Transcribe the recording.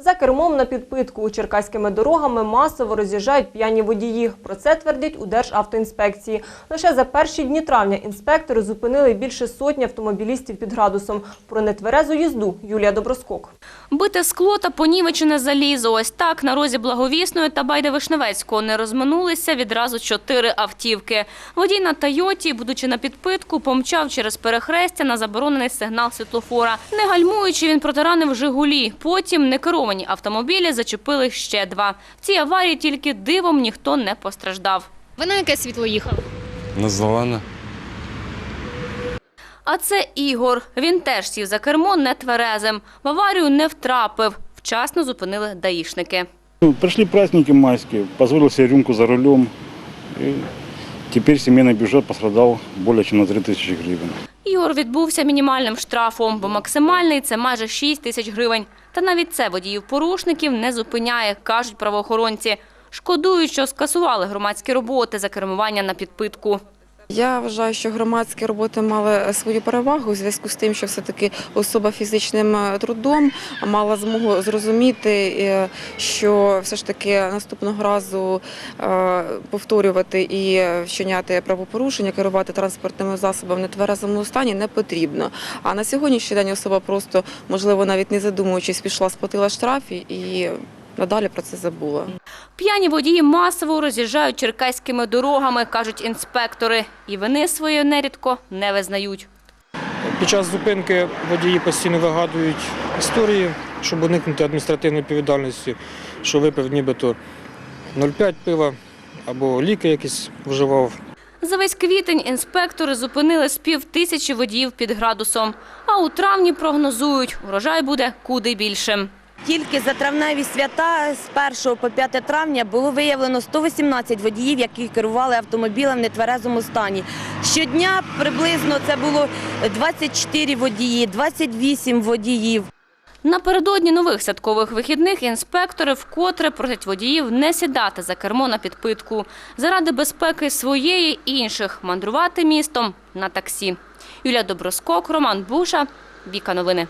За кермом на підпитку черкаськими дорогами масово роз'їжджають п'яні водії. Про це твердять у Державтоінспекції. Лише за перші дні травня інспектори зупинили більше сотні автомобілістів під градусом. Про нетверезу їзду Юлія Доброскок. Бите скло та понівечене залізо. Ось так на розі Благовісної та Байда-Вишневецького не розминулися відразу чотири автівки. Водій на Тойоті, будучи на підпитку, помчав через перехрестя на заборонений сигнал світлофора. Не гальмуючи, він протаранив «Жигулі». Потім некеровані автомобілі зачепили ще два. В цій аварії тільки дивом ніхто не постраждав. Ви на яке світло їхали? На Зелена. А це Ігор. Він теж сів за кермо нетверезим. В аварію не втрапив. Вчасно зупинили даїшники. Ну, Прошли праздники майские, позволил себе рюмку за рулем. И теперь семейный бюджет пострадал более чем на 3000 гривен. Ігор відбувся мінімальним штрафом, бо максимальний це майже 6 тисяч гривень. Та навіть це водіїв-порушників не зупиняє, кажуть правоохоронці. Шкодують, що скасували громадські роботи за кермування на підпитку. Я вважаю, що громадські роботи мали свою перевагу у зв'язку з тим, що все-таки особа фізичним е, трудом мала змогу зрозуміти, е, що все ж таки наступного разу е, повторювати і вчиняти правопорушення, керувати транспортними засобами в нетверезому стані не потрібно. А на сьогоднішній день особа просто, можливо, навіть не задумуючись, пішла, сплатила штраф і- надалі про це забула. П'яні водії масово роз'їжджають черкаськими дорогами, кажуть інспектори. І вини своєї нерідко не визнають. Під час зупинки водії постійно вигадують історії, щоб уникнути адміністративної відповідальності, що випив нібито 0,5 пива або ліки якісь вживав. За весь квітень інспектори зупинили з пів тисячі водіїв під градусом. А у травні прогнозують, урожай буде куди більшим. Тільки за травневі свята з 1 по 5 травня було виявлено 118 водіїв, які керували автомобілем в нетверезому стані. Щодня приблизно це було 24 водії, 28 водіїв. Напередодні нових святкових вихідних інспектори вкотре просять водіїв не сідати за кермо на підпитку. Заради безпеки своєї і інших мандрувати містом на таксі. Юлія Доброскок, Роман Буша, Віка Новини.